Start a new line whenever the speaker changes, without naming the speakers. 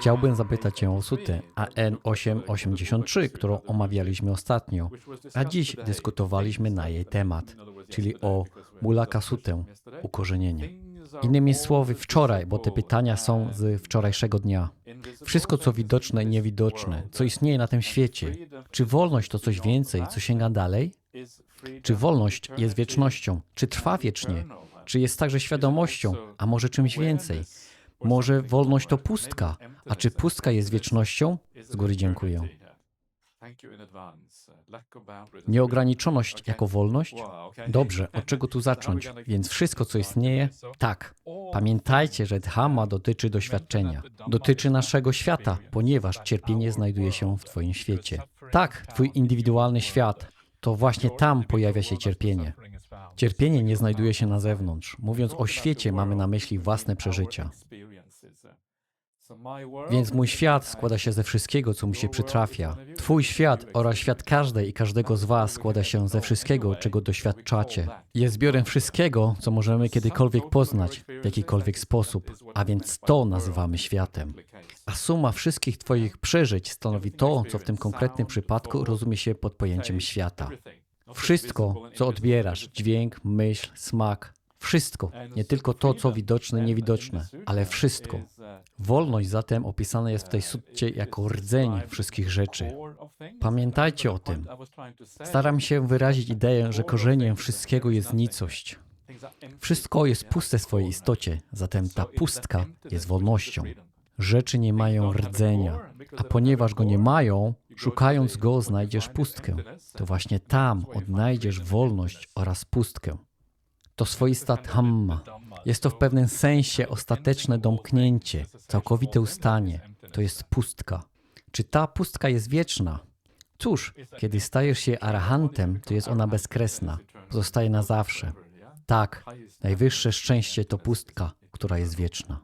Chciałbym zapytać Cię o sutę AN883, którą omawialiśmy ostatnio, a dziś dyskutowaliśmy na jej temat, czyli o mulaka sutę, ukorzenienie. Innymi słowy, wczoraj, bo te pytania są z wczorajszego dnia. Wszystko, co widoczne i niewidoczne, co istnieje na tym świecie. Czy wolność to coś więcej, co sięga dalej? Czy wolność jest wiecznością? Czy trwa wiecznie? Czy jest także świadomością, a może czymś więcej? Może wolność to pustka, a czy pustka jest wiecznością? Z góry dziękuję. Nieograniczoność jako wolność? Dobrze, od czego tu zacząć? Więc wszystko, co istnieje? Tak. Pamiętajcie, że Dhamma dotyczy doświadczenia. Dotyczy naszego świata, ponieważ cierpienie znajduje się w Twoim świecie. Tak, Twój indywidualny świat. To właśnie tam pojawia się cierpienie. Cierpienie nie znajduje się na zewnątrz. Mówiąc o świecie, mamy na myśli własne przeżycia. Więc mój świat składa się ze wszystkiego, co mu się przytrafia. Twój świat oraz świat każdej i każdego z Was składa się ze wszystkiego, czego doświadczacie. Jest zbiorem wszystkiego, co możemy kiedykolwiek poznać w jakikolwiek sposób, a więc to nazywamy światem. A suma wszystkich Twoich przeżyć stanowi to, co w tym konkretnym przypadku rozumie się pod pojęciem świata. Wszystko, co odbierasz dźwięk, myśl, smak wszystko, nie tylko to, co widoczne, niewidoczne, ale wszystko. Wolność zatem opisana jest w tej sutcie jako rdzeń wszystkich rzeczy. Pamiętajcie o tym. Staram się wyrazić ideę, że korzeniem wszystkiego jest nicość. Wszystko jest puste w swojej istocie, zatem ta pustka jest wolnością. Rzeczy nie mają rdzenia, a ponieważ go nie mają, szukając go znajdziesz pustkę. To właśnie tam odnajdziesz wolność oraz pustkę. To swoista dhamma. Jest to w pewnym sensie ostateczne domknięcie, całkowite ustanie. To jest pustka. Czy ta pustka jest wieczna? Cóż, kiedy stajesz się arahantem, to jest ona bezkresna. Pozostaje na zawsze. Tak, najwyższe szczęście to pustka, która jest wieczna.